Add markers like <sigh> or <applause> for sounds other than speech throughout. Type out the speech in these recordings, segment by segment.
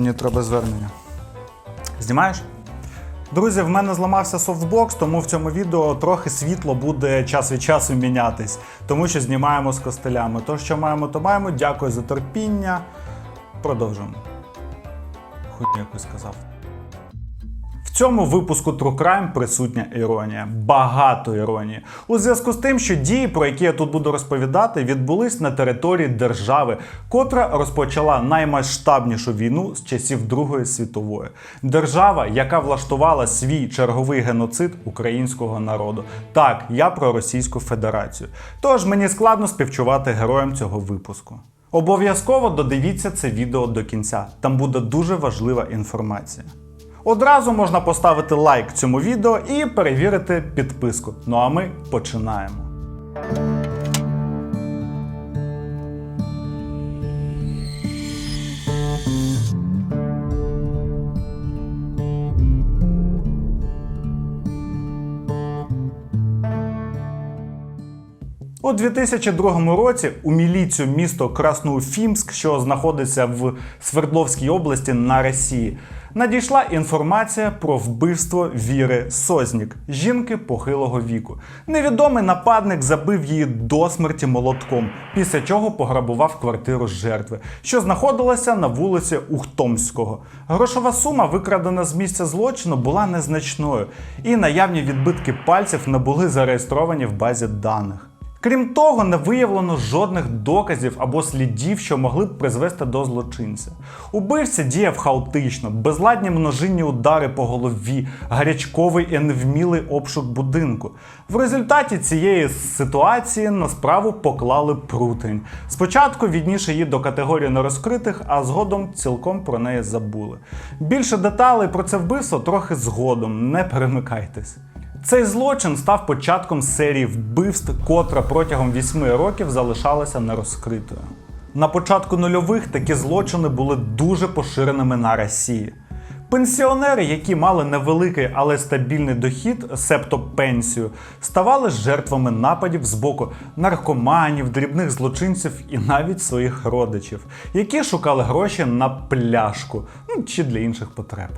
Мені треба звернення. Знімаєш? Друзі, в мене зламався софтбокс, тому в цьому відео трохи світло буде час від часу мінятись, тому що знімаємо з костелями. То, що маємо, то маємо. Дякую за терпіння. Продовжуємо. Хуй якось сказав. Цьому випуску True Crime присутня іронія, багато іронії. У зв'язку з тим, що дії, про які я тут буду розповідати, відбулись на території держави, котра розпочала наймасштабнішу війну з часів Другої світової. Держава, яка влаштувала свій черговий геноцид українського народу. Так, я про Російську Федерацію. Тож мені складно співчувати героям цього випуску. Обов'язково додивіться це відео до кінця. Там буде дуже важлива інформація. Одразу можна поставити лайк цьому відео і перевірити підписку. Ну а ми починаємо. У 2002 році у міліцію місто Красноуфімськ, що знаходиться в Свердловській області на Росії, надійшла інформація про вбивство Віри Сознік, жінки похилого віку. Невідомий нападник забив її до смерті молотком, після чого пограбував квартиру жертви, що знаходилася на вулиці Ухтомського. Грошова сума, викрадена з місця злочину, була незначною, і наявні відбитки пальців не були зареєстровані в базі даних. Крім того, не виявлено жодних доказів або слідів, що могли б призвести до злочинця. Убивця діяв хаотично, безладні множинні удари по голові, гарячковий і невмілий обшук будинку. В результаті цієї ситуації на справу поклали прутень. Спочатку відніше її до категорії нерозкритих, а згодом цілком про неї забули. Більше деталей про це вбивство трохи згодом, не перемикайтесь. Цей злочин став початком серії вбивств, котра протягом вісьми років залишалася нерозкритою. На початку нульових такі злочини були дуже поширеними на Росії. Пенсіонери, які мали невеликий, але стабільний дохід, себто пенсію, ставали жертвами нападів з боку наркоманів, дрібних злочинців і навіть своїх родичів, які шукали гроші на пляшку ну, чи для інших потреб.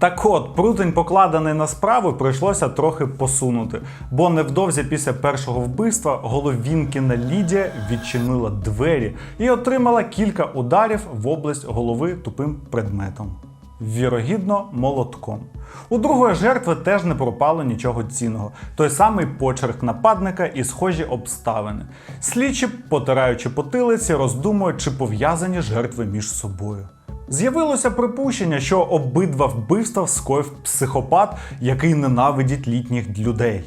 Так от, прутень, покладений на справу, прийшлося трохи посунути, бо невдовзі після першого вбивства Головінкіна Лідія відчинила двері і отримала кілька ударів в область голови тупим предметом. Вірогідно, молотком. У другої жертви теж не пропало нічого цінного. Той самий почерк нападника і схожі обставини. Слідчі, потираючи потилиці, роздумують, чи пов'язані жертви між собою. З'явилося припущення, що обидва вбивства скоїв психопат, який ненавидить літніх людей.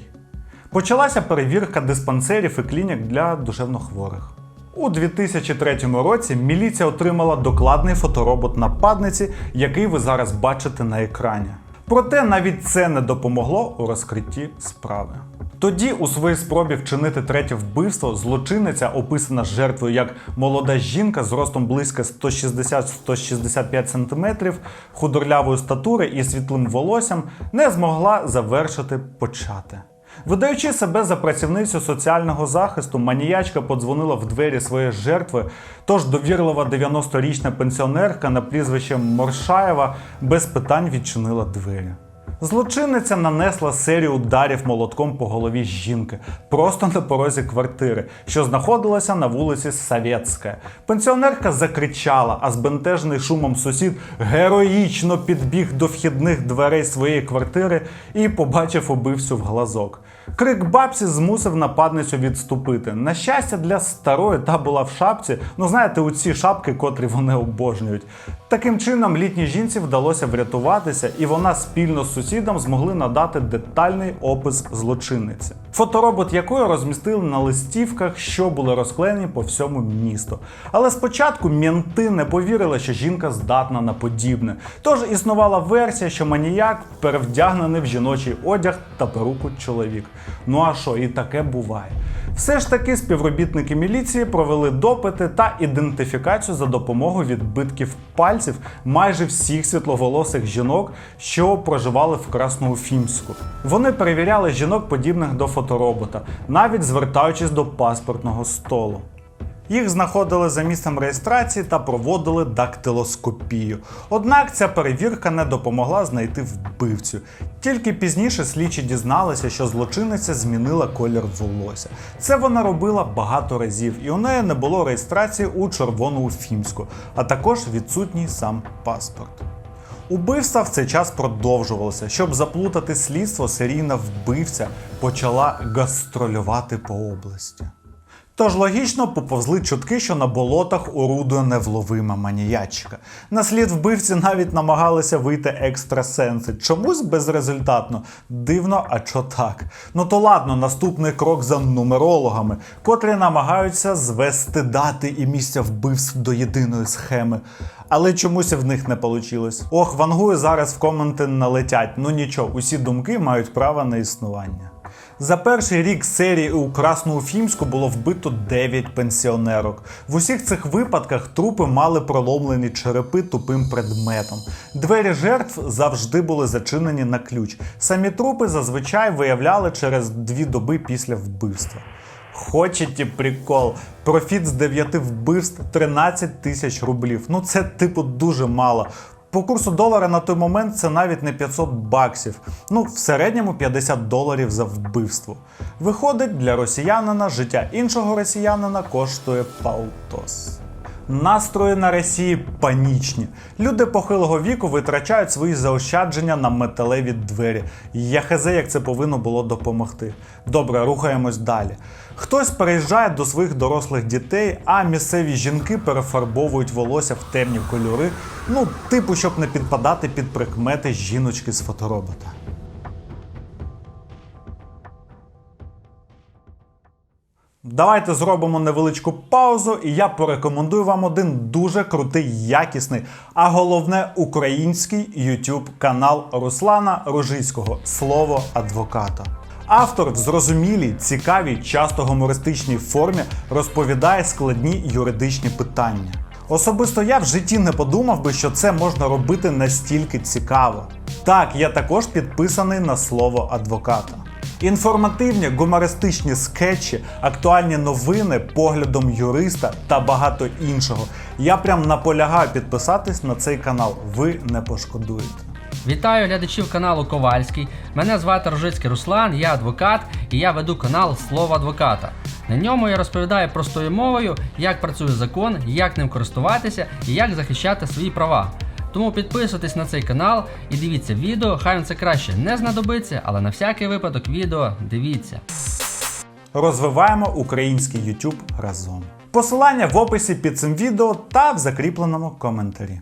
Почалася перевірка диспансерів і клінік для душевнохворих. У 2003 році міліція отримала докладний фоторобот нападниці, який ви зараз бачите на екрані. Проте навіть це не допомогло у розкритті справи. Тоді, у своїй спробі вчинити третє вбивство, злочинниця, описана жертвою як молода жінка з ростом близько 160-165 см, худорлявої статури і світлим волоссям, не змогла завершити почати. Видаючи себе за працівницю соціального захисту, маніячка подзвонила в двері своєї жертви, тож довірлива 90-річна пенсіонерка на прізвище Моршаєва без питань відчинила двері. Злочинниця нанесла серію ударів молотком по голові жінки просто на порозі квартири, що знаходилася на вулиці Савєцька. Пенсіонерка закричала, а збентежений шумом сусід героїчно підбіг до вхідних дверей своєї квартири і побачив убивцю в глазок. Крик бабці змусив нападницю відступити. На щастя, для старої та була в шапці. Ну знаєте, у ці шапки, котрі вони обожнюють. Таким чином, літній жінці вдалося врятуватися, і вона спільно з сусідом змогли надати детальний опис злочинниці. Фоторобот якої розмістили на листівках, що були розклеєні по всьому місту. Але спочатку мінти не повірили, що жінка здатна на подібне. Тож існувала версія, що маніяк перевдягнений в жіночий одяг та перуку чоловік. Ну а що, і таке буває. Все ж таки співробітники міліції провели допити та ідентифікацію за допомогою відбитків пальців майже всіх світловолосих жінок, що проживали в Красноуфімську. Вони перевіряли жінок, подібних до фоторобота, навіть звертаючись до паспортного столу. Їх знаходили за місцем реєстрації та проводили дактилоскопію. Однак ця перевірка не допомогла знайти вбивцю. Тільки пізніше слідчі дізналися, що злочинниця змінила колір волосся. Це вона робила багато разів, і у неї не було реєстрації у Червонouфімську, а також відсутній сам паспорт. Убивства в цей час продовжувалися. Щоб заплутати слідство, серійна вбивця почала гастролювати по області. Тож логічно поповзли чутки, що на болотах орудує невловима маніячка. На слід вбивці навіть намагалися вийти екстрасенси. Чомусь безрезультатно. Дивно, а чо так? Ну то ладно, наступний крок за нумерологами, котрі намагаються звести дати і місця вбивств до єдиної схеми. Але чомусь в них не вийшло. Ох, вангую зараз в коменти налетять. Ну нічого, усі думки мають право на існування. За перший рік серії у Красноуфімську було вбито 9 пенсіонерок. В усіх цих випадках трупи мали проломлені черепи тупим предметом. Двері жертв завжди були зачинені на ключ. Самі трупи зазвичай виявляли через дві доби після вбивства. Хочете прикол? Профіт з 9 вбивств 13 тисяч рублів. Ну це типу дуже мало. По курсу долара на той момент це навіть не 500 баксів. Ну, в середньому 50 доларів за вбивство. Виходить, для росіянина життя іншого росіянина коштує палтос. Настрої на Росії панічні. Люди похилого віку витрачають свої заощадження на металеві двері. Я хз, як це повинно було допомогти. Добре, рухаємось далі. Хтось переїжджає до своїх дорослих дітей, а місцеві жінки перефарбовують волосся в темні кольори, ну, типу, щоб не підпадати під прикмети жіночки з фоторобота. Давайте зробимо невеличку паузу, і я порекомендую вам один дуже крутий, якісний, а головне український YouTube канал Руслана Рожицького Слово адвоката. Автор в зрозумілій, цікавій, часто гумористичній формі розповідає складні юридичні питання. Особисто я в житті не подумав би, що це можна робити настільки цікаво. Так, я також підписаний на слово адвоката. Інформативні гумористичні скетчі, актуальні новини, поглядом юриста та багато іншого. Я прям наполягаю підписатись на цей канал. Ви не пошкодуєте. Вітаю глядачів каналу Ковальський. Мене звати Рожицький Руслан, я адвокат і я веду канал Слово адвоката. На ньому я розповідаю простою мовою, як працює закон, як ним користуватися і як захищати свої права. Тому підписуйтесь на цей канал і дивіться відео, хай вам це краще не знадобиться, але на всякий випадок відео дивіться. Розвиваємо український YouTube разом. Посилання в описі під цим відео та в закріпленому коментарі.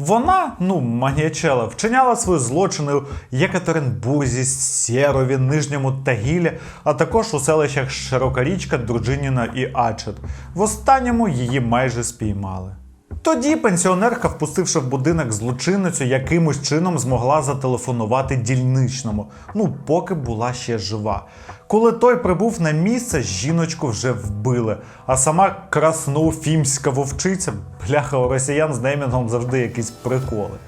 Вона, ну, маніячела, вчиняла свої злочини у Єкатеринбурзі, Сєрові, Нижньому Тагілі, а також у селищах Широкарічка, Дружиніна і Ачет. В останньому її майже спіймали. Тоді пенсіонерка, впустивши в будинок злочинницю, якимось чином змогла зателефонувати дільничному, ну поки була ще жива. Коли той прибув на місце, жіночку вже вбили. А сама красноуфімська вовчиця, бляха у росіян з неймінгом завжди якісь приколи.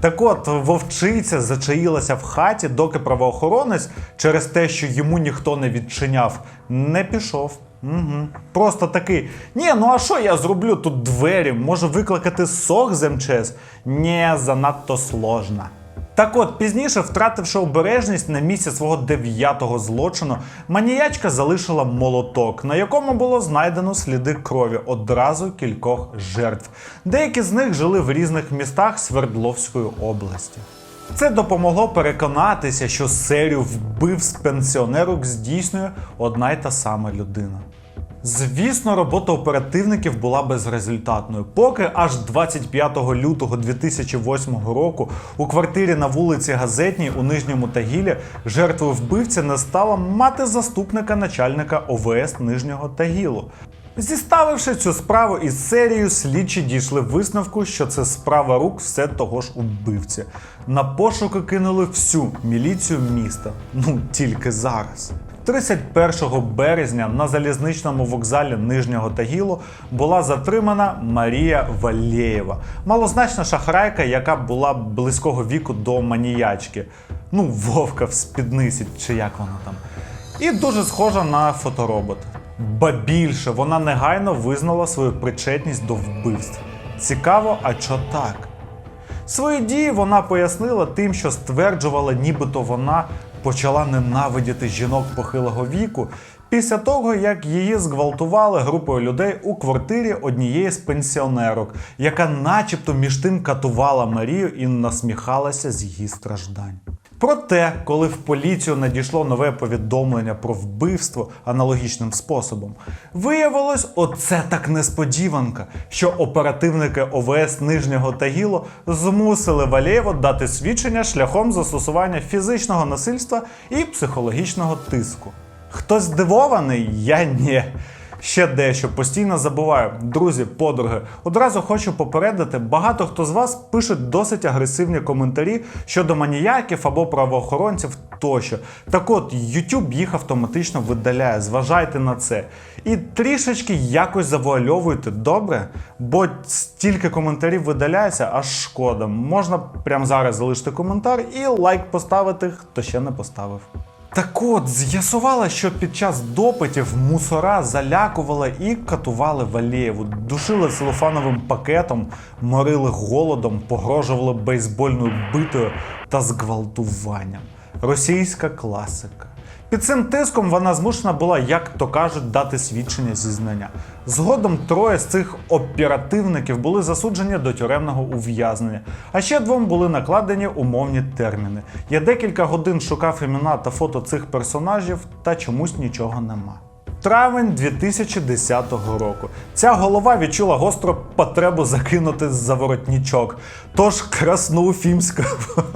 Так от, вовчиця зачаїлася в хаті, доки правоохоронець через те, що йому ніхто не відчиняв, не пішов. Угу. Просто такий. Ні, ну а що я зроблю тут двері? Може викликати сох з МЧС? Ні, занадто сложно. Так от, пізніше, втративши обережність на місці свого дев'ятого злочину, маніячка залишила молоток, на якому було знайдено сліди крові одразу кількох жертв. Деякі з них жили в різних містах Свердловської області. Це допомогло переконатися, що серію вбивств пенсіонерок здійснює одна й та сама людина. Звісно, робота оперативників була безрезультатною, поки аж 25 лютого 2008 року у квартирі на вулиці Газетній у Нижньому Тагілі жертвою вбивця не стала мати заступника начальника ОВС Нижнього Тагілу. Зіставивши цю справу із серією, слідчі дійшли висновку, що це справа рук все того ж убивці. На пошуки кинули всю міліцію міста. Ну тільки зараз. 31 березня на залізничному вокзалі Нижнього Тагілу була затримана Марія Валєєва, малозначна шахрайка, яка була близького віку до маніячки. Ну, вовка в спідниці, чи як воно там. І дуже схожа на фоторобот. Ба більше вона негайно визнала свою причетність до вбивств. Цікаво, а чо так? Свої дії вона пояснила тим, що стверджувала, нібито вона почала ненавидіти жінок похилого віку після того, як її зґвалтували групою людей у квартирі однієї з пенсіонерок, яка начебто між тим катувала Марію і насміхалася з її страждань. Проте, коли в поліцію надійшло нове повідомлення про вбивство аналогічним способом, виявилось оце так несподіванка, що оперативники ОВС Нижнього Тагіло змусили Валєєву дати свідчення шляхом застосування фізичного насильства і психологічного тиску. Хтось здивований? Я ні. Ще дещо постійно забуваю. Друзі, подруги, одразу хочу попередити, багато хто з вас пишуть досить агресивні коментарі щодо маніяків або правоохоронців тощо. Так от, YouTube їх автоматично видаляє. Зважайте на це. І трішечки якось завуальовуйте, добре? Бо стільки коментарів видаляється, аж шкода. Можна прямо зараз залишити коментар і лайк поставити, хто ще не поставив. Так от, з'ясувала, що під час допитів мусора залякували і катували Валєєву, душили целофановим пакетом, морили голодом, погрожували бейсбольною битою та зґвалтуванням. Російська класика. Під цим тиском вона змушена була, як то кажуть, дати свідчення зізнання. Згодом троє з цих оперативників були засуджені до тюремного ув'язнення, а ще двом були накладені умовні терміни. Я декілька годин шукав імена та фото цих персонажів, та чомусь нічого нема. Травень 2010 року. Ця голова відчула гостру потребу закинути за воротнічок. Тож красноуфімська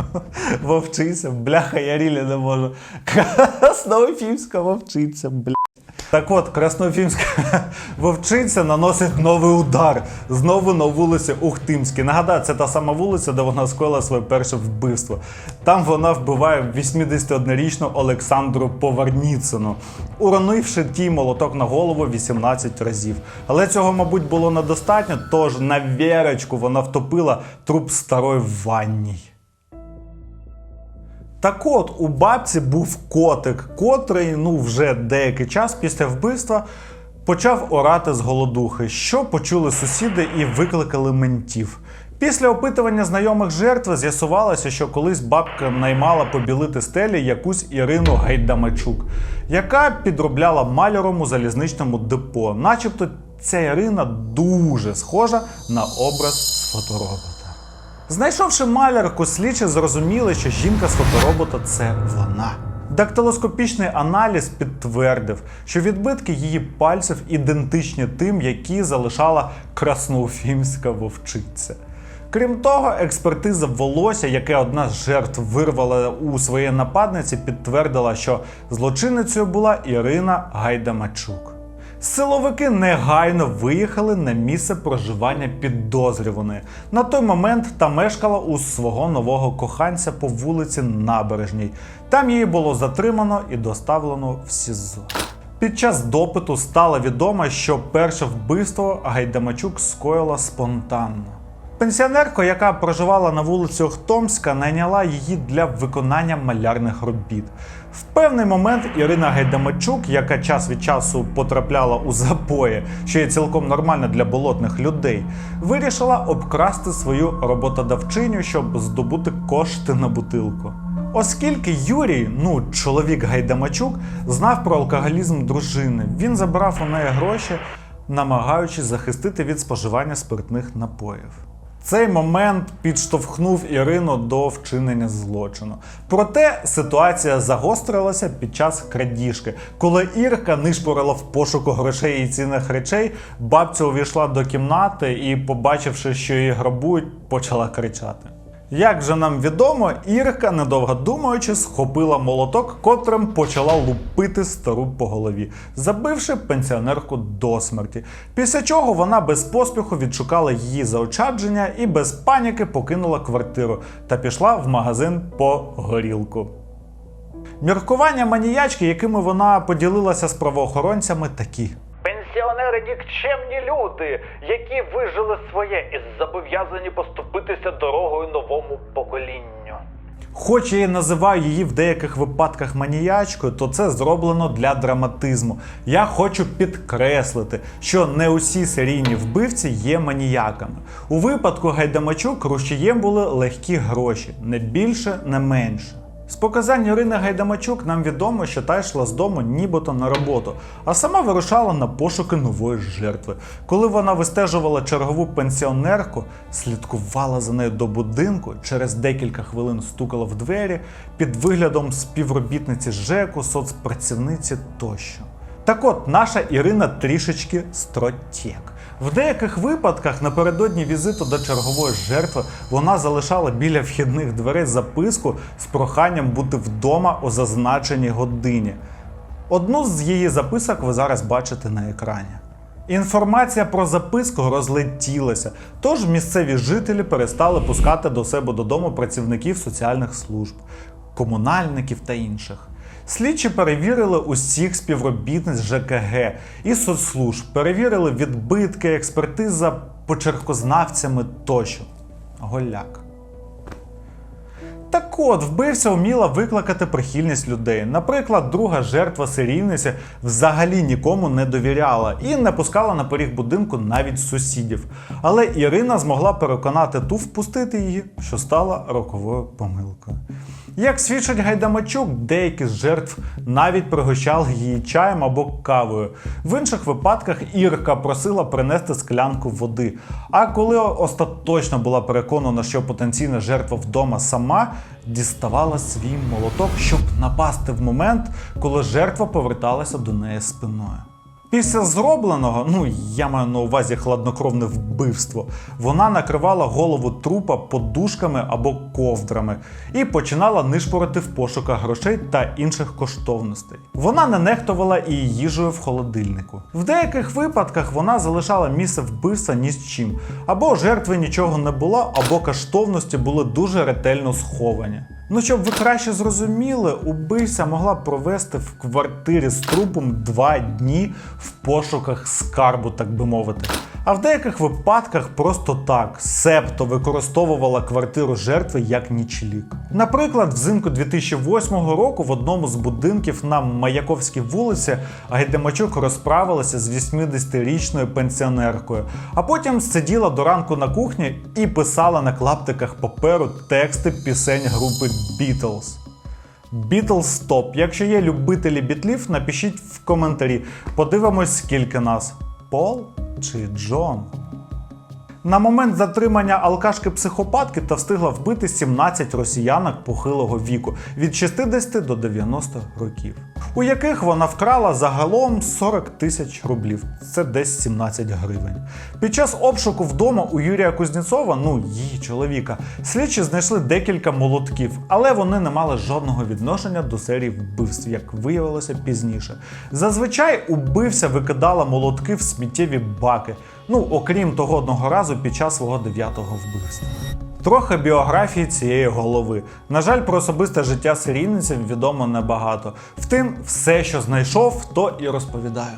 <laughs> вовчиця, бляха, я рілі не можу. <laughs> Красноуфімська вовчиця, бля. Так от, Красноуфімська <laughs> вовчиця наносить новий удар знову на вулиці Ухтимській. Нагадаю, це та сама вулиця, де вона скоїла своє перше вбивство. Там вона вбиває 81-річну Олександру Поварніцину, уронивши тій молоток на голову 18 разів. Але цього, мабуть, було недостатньо, тож на вірочку вона втопила труп старої в ванній. Так от, у бабці був котик, котрий ну вже деякий час після вбивства почав орати з голодухи, що почули сусіди і викликали ментів. Після опитування знайомих жертви з'ясувалося, що колись бабка наймала побілити стелі якусь Ірину Гайдамачук, яка підробляла маляром у залізничному депо. Начебто ця Ірина дуже схожа на образ фоторобота. Знайшовши малярку, слідчі зрозуміли, що жінка з фоторобота це вона. Дактилоскопічний аналіз підтвердив, що відбитки її пальців ідентичні тим, які залишала красноуфімська вовчиця. Крім того, експертиза волосся, яке одна з жертв вирвала у своєї нападниці, підтвердила, що злочинницею була Ірина Гайдамачук. Силовики негайно виїхали на місце проживання підозрюваної. На той момент та мешкала у свого нового коханця по вулиці Набережній. Там її було затримано і доставлено в СІЗО. Під час допиту стало відомо, що перше вбивство Гайдамачук скоїла спонтанно. Пенсіонерка, яка проживала на вулиці Охтомська, найняла її для виконання малярних робіт. В певний момент Ірина Гайдамачук, яка час від часу потрапляла у запої, що є цілком нормально для болотних людей, вирішила обкрасти свою роботодавчиню, щоб здобути кошти на бутилку. Оскільки Юрій, ну чоловік Гайдамачук, знав про алкоголізм дружини, він забрав у неї гроші, намагаючись захистити від споживання спиртних напоїв. Цей момент підштовхнув Ірину до вчинення злочину. Проте ситуація загострилася під час крадіжки. Коли Ірка нишпорила в пошуку грошей і цінних речей, бабця увійшла до кімнати і, побачивши, що її грабують, почала кричати. Як же нам відомо, Ірка, недовго думаючи, схопила молоток, котрим почала лупити стару по голові, забивши пенсіонерку до смерті. Після чого вона без поспіху відшукала її заощадження і без паніки покинула квартиру та пішла в магазин по горілку. Міркування маніячки, якими вона поділилася з правоохоронцями, такі. Пенсіонери нікчемні люди, які вижили своє і зобов'язані поступитися дорогою новому поколінню. Хоч я і називаю її в деяких випадках маніячкою, то це зроблено для драматизму. Я хочу підкреслити, що не усі серійні вбивці є маніяками. У випадку Гайдамачук рушієм були легкі гроші, не більше, не менше. З показань Ірини Гайдамачук нам відомо, що та йшла з дому нібито на роботу, а сама вирушала на пошуки нової жертви. Коли вона вистежувала чергову пенсіонерку, слідкувала за нею до будинку, через декілька хвилин стукала в двері під виглядом співробітниці ЖЕКу, соцпрацівниці тощо. Так от, наша Ірина трішечки стротєк. В деяких випадках напередодні візиту до чергової жертви вона залишала біля вхідних дверей записку з проханням бути вдома о зазначеній годині. Одну з її записок ви зараз бачите на екрані. Інформація про записку розлетілася, тож місцеві жителі перестали пускати до себе додому працівників соціальних служб, комунальників та інших. Слідчі перевірили усіх співробітниць ЖКГ і соцслужб, перевірили відбитки, експертиза почеркознавцями тощо. Голяк. Так от, вбивця вміла викликати прихильність людей. Наприклад, друга жертва серійниці взагалі нікому не довіряла і не пускала на поріг будинку навіть сусідів. Але Ірина змогла переконати ту впустити її, що стала роковою помилкою. Як свідчить Гайдамачук, деякі з жертв навіть пригощали її чаєм або кавою. В інших випадках Ірка просила принести склянку води. А коли остаточно була переконана, що потенційна жертва вдома сама, діставала свій молоток, щоб напасти в момент, коли жертва поверталася до неї спиною. Після зробленого, ну я маю на увазі хладнокровне вбивство, вона накривала голову трупа подушками або ковдрами і починала нишпорити в пошуках грошей та інших коштовностей. Вона не нехтувала і їжею в холодильнику. В деяких випадках вона залишала місце вбивства ні з чим, або жертви нічого не було, або коштовності були дуже ретельно сховані. Ну, щоб ви краще зрозуміли, убивця могла провести в квартирі з трупом два дні в пошуках скарбу, так би мовити. А в деяких випадках просто так, себто використовувала квартиру жертви як нічлік. Наприклад, взимку 2008 року в одному з будинків на Маяковській вулиці Гайдамачук розправилася з 80-річною пенсіонеркою, а потім сиділа до ранку на кухні і писала на клаптиках паперу тексти пісень групи Beatles. Beatles стоп. Якщо є любителі бітлів, напишіть в коментарі. Подивимось, скільки нас. Пол чи Джон? На момент затримання алкашки психопатки та встигла вбити 17 росіянок похилого віку від 60 до 90 років, у яких вона вкрала загалом 40 тисяч рублів. Це десь 17 гривень. Під час обшуку вдома у Юрія Кузнєцова, ну її чоловіка, слідчі знайшли декілька молотків, але вони не мали жодного відношення до серії вбивств, як виявилося пізніше. Зазвичай убивця викидала молотки в сміттєві баки. Ну, окрім того одного разу під час свого дев'ятого вбивства. Трохи біографії цієї голови. На жаль, про особисте життя серійниці відомо небагато. Втім, все, що знайшов, то і розповідаю.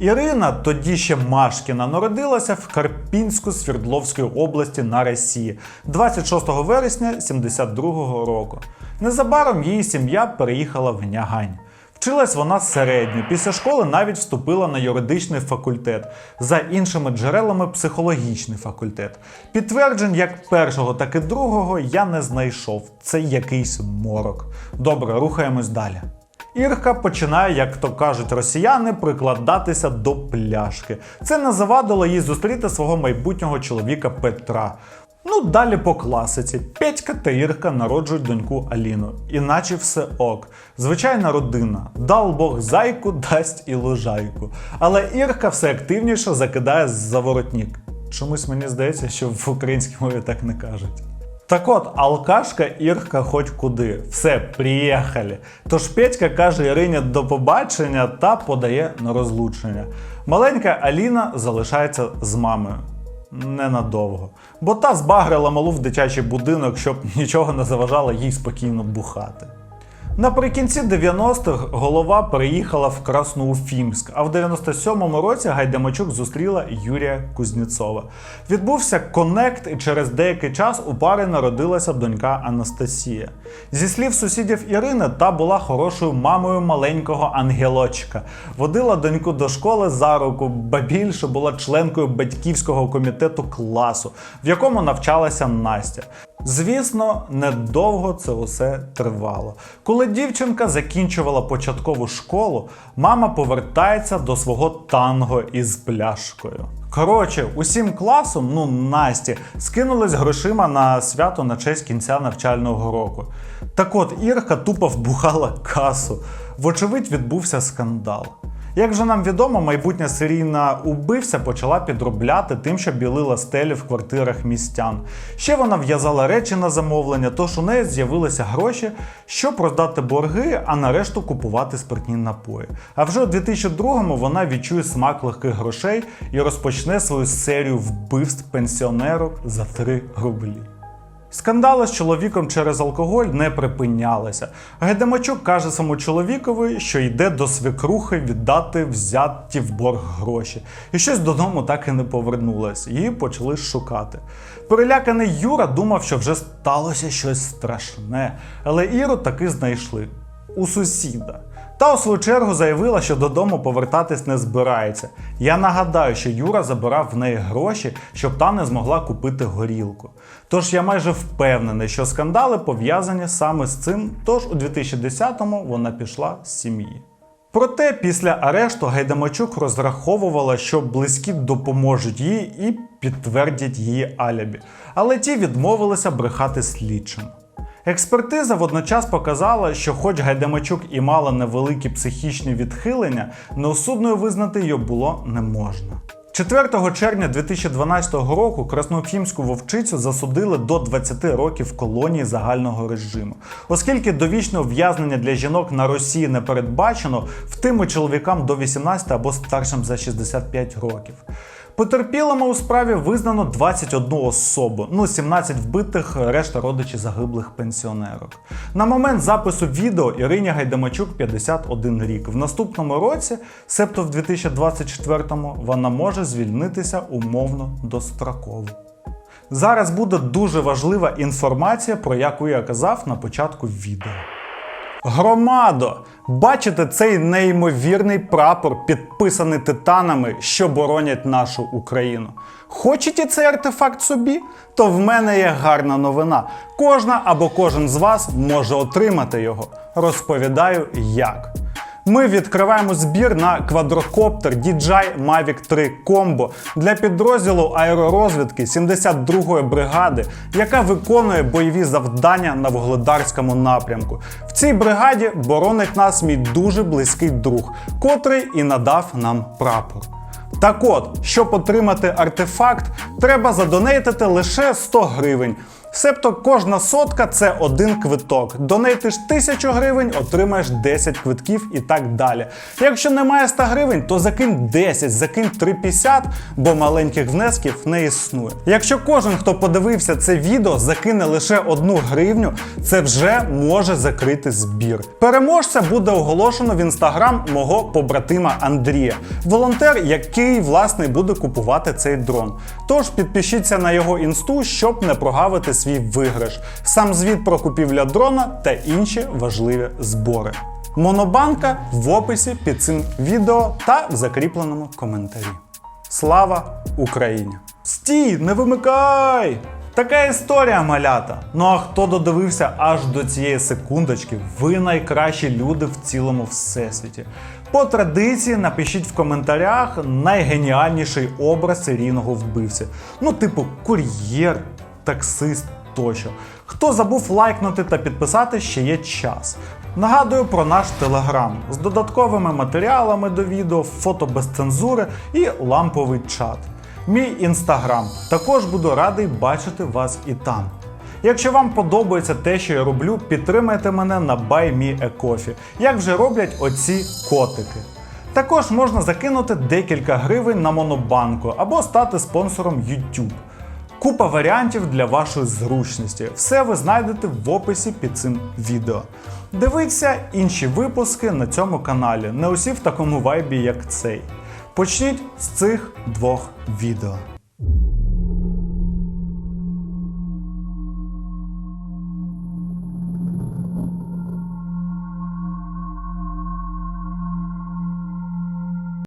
Ірина, тоді ще Машкіна, народилася в Карпінську Свердловської області на Росії 26 вересня 72-го року. Незабаром її сім'я переїхала в Нягань. Вчилась вона середньо. Після школи навіть вступила на юридичний факультет, за іншими джерелами психологічний факультет. Підтверджень як першого, так і другого я не знайшов. Це якийсь морок. Добре, рухаємось далі. Ірка починає, як то кажуть росіяни, прикладатися до пляшки. Це не завадило їй зустріти свого майбутнього чоловіка Петра. Ну, далі по класиці. Петька та Ірка народжують доньку Аліну. Іначе все ок. Звичайна родина. Дал Бог зайку, дасть і лужайку. Але Ірка все активніше закидає заворотнік. Чомусь мені здається, що в українській мові так не кажуть. Так от, алкашка Ірка хоч куди. Все, приїхали. Тож Петька каже Ірині до побачення та подає на розлучення. Маленька Аліна залишається з мамою. Ненадовго. Бо та збагрила малу в дитячий будинок, щоб нічого не заважало їй спокійно бухати. Наприкінці 90-х голова переїхала в Красноуфімськ, а в 97-му році Гайдамачук зустріла Юрія Кузнєцова. Відбувся коннект, і через деякий час у пари народилася донька Анастасія. Зі слів сусідів Ірини, та була хорошою мамою маленького ангелочка. Водила доньку до школи за руку, ба більше була членкою батьківського комітету класу, в якому навчалася Настя. Звісно, недовго це усе тривало. Коли дівчинка закінчувала початкову школу, мама повертається до свого танго із пляшкою. Коротше, усім класом, ну Насті, скинулись грошима на свято на честь кінця навчального року. Так от Ірка тупо вбухала касу. Вочевидь, відбувся скандал. Як же нам відомо, майбутня серійна убивця почала підробляти тим, що білила стелі в квартирах містян. Ще вона в'язала речі на замовлення, тож у неї з'явилися гроші, щоб роздати борги, а на решту купувати спиртні напої. А вже у 2002-му вона відчує смак легких грошей і розпочне свою серію вбивств пенсіонерок за 3 рублі. Скандали з чоловіком через алкоголь не припинялися. Гайдамачук каже самому чоловікові, що йде до свекрухи віддати взяті в борг гроші. І щось додому так і не повернулось. Її почали шукати. Переляканий Юра думав, що вже сталося щось страшне, але Іру таки знайшли у сусіда. Та у свою чергу заявила, що додому повертатись не збирається. Я нагадаю, що Юра забирав в неї гроші, щоб та не змогла купити горілку. Тож я майже впевнений, що скандали пов'язані саме з цим, тож у 2010-му вона пішла з сім'ї. Проте після арешту Гайдамачук розраховувала, що близькі допоможуть їй і підтвердять її алібі. Але ті відмовилися брехати слідчим. Експертиза водночас показала, що, хоч Гайдамачук і мала невеликі психічні відхилення, неосудною визнати її було не можна. 4 червня 2012 року Красноуфімську вовчицю засудили до 20 років колонії загального режиму. Оскільки довічне ув'язнення для жінок на Росії не передбачено, втими чоловікам до 18 або старшим за 65 років. Потерпілими у справі визнано 21 особу, ну 17 вбитих, решта родичі загиблих пенсіонерок. На момент запису відео Ірині Гайдамачук 51 рік. В наступному році, себто в 2024-му, вона може звільнитися умовно достроково. Зараз буде дуже важлива інформація, про яку я казав на початку відео. Громадо! Бачите цей неймовірний прапор, підписаний титанами, що боронять нашу Україну. Хочете цей артефакт собі? То в мене є гарна новина. Кожна або кожен з вас може отримати його. Розповідаю як. Ми відкриваємо збір на квадрокоптер DJI Mavic 3 Combo для підрозділу аеророзвідки 72-ї бригади, яка виконує бойові завдання на Вугледарському напрямку. В цій бригаді боронить нас мій дуже близький друг, котрий і надав нам прапор. Так от, щоб отримати артефакт, треба задонейтити лише 100 гривень. Себто кожна сотка це один квиток. Донейтиш 1000 гривень, отримаєш 10 квитків і так далі. Якщо немає 100 гривень, то закинь 10, закинь 3,50, бо маленьких внесків не існує. Якщо кожен, хто подивився це відео, закине лише одну гривню, це вже може закрити збір. Переможця буде оголошено в інстаграм мого побратима Андрія, волонтер, який власне буде купувати цей дрон. Тож підпишіться на його інсту, щоб не прогавити свій виграш, сам звіт про купівля дрона та інші важливі збори. Монобанка в описі під цим відео та в закріпленому коментарі. Слава Україні! Стій, не вимикай! Така історія малята. Ну а хто додивився аж до цієї секундочки, ви найкращі люди в цілому всесвіті. По традиції напишіть в коментарях найгеніальніший образ серійного вбивці. Ну, типу, кур'єр, таксист тощо. Хто забув лайкнути та підписати, ще є час. Нагадую про наш телеграм з додатковими матеріалами до відео, фото без цензури і ламповий чат. Мій інстаграм. Також буду радий бачити вас і там. Якщо вам подобається те, що я роблю, підтримайте мене на BuyMeACoffee, як вже роблять оці котики. Також можна закинути декілька гривень на монобанку або стати спонсором YouTube. Купа варіантів для вашої зручності. Все ви знайдете в описі під цим відео. Дивіться інші випуски на цьому каналі. Не усі в такому вайбі, як цей. Почніть з цих двох відео.